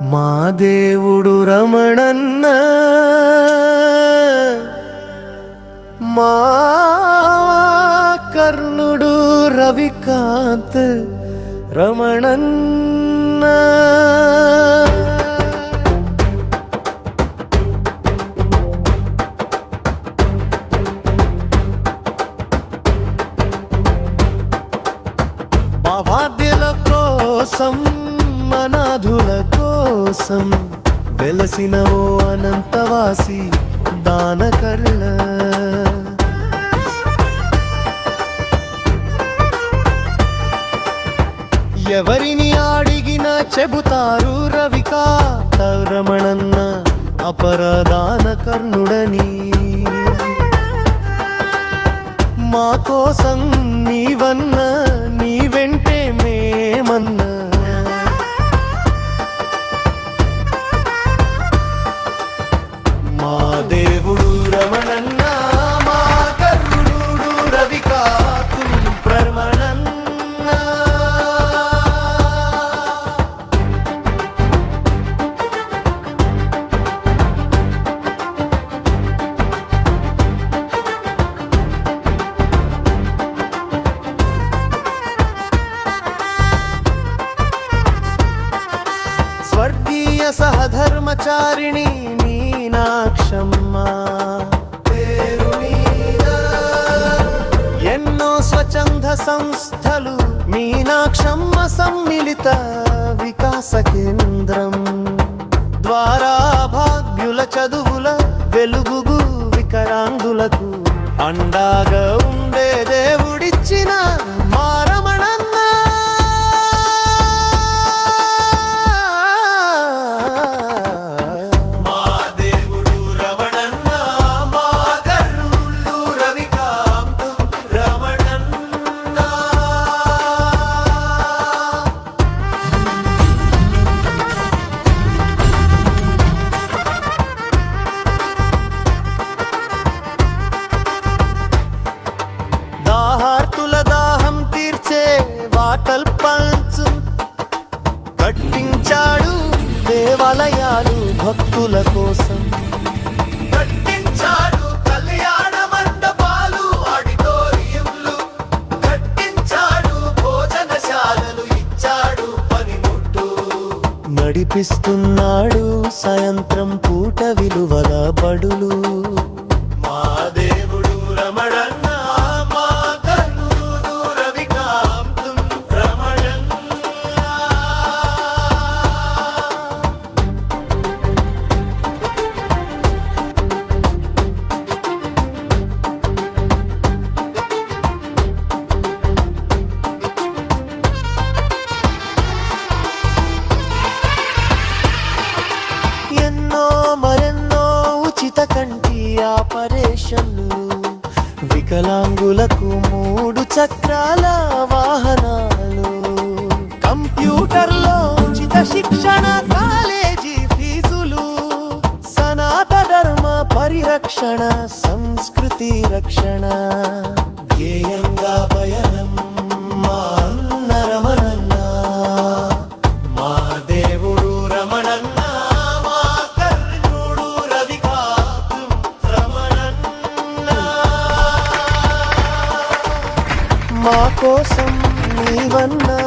మా దేవుడు రమణన్న మా కర్ణుడు రవికాంత్ రమణన్న. బావాద్యుల కోసం మనాధులకు కోసం వెలసిన ఓ అనంతవాసి దానకర్ణ ఎవరిని అడిగినా చెబుతారు రవికా? రమణన్న అపరదాన కర్ణుడని మా కోసం నీవన్న దేవుడు రమణన్న మా కర్ణుడు రవికాతు ప్రమణన్న స్వర్గీయ సహధర్మచారిణి మీనాక్షమ్మ. ఎన్నో స్వచ్ఛంద సంస్థలు మీనాక్షమ్మ సమ్మిళిత వికాస కేంద్రం. దేవాలయాలు భక్తుల కోసం. కళ్యాణ మండపాలు ఆడిటోరియంలు. కట్టించాడు భోజనశాలలు ఇచ్చాడు పనిముట్టు. నడిపిస్తున్నాడు సాయంత్రం పూట విలువల బడులు. మా దేవుడు రమణన్న ఉచిత కంటి ఆపరేషన్లు వికలాంగులకు మూడు చక్రాల వాహనాలు. కంప్యూటర్లో ఉచిత శిక్షణ కాలేజీ ఫీజులు సనాత ధర్మ పరిరక్షణ సంస్కృతి రక్షణ. ధ్యేయంగా పయనం కోసం నీవన్నా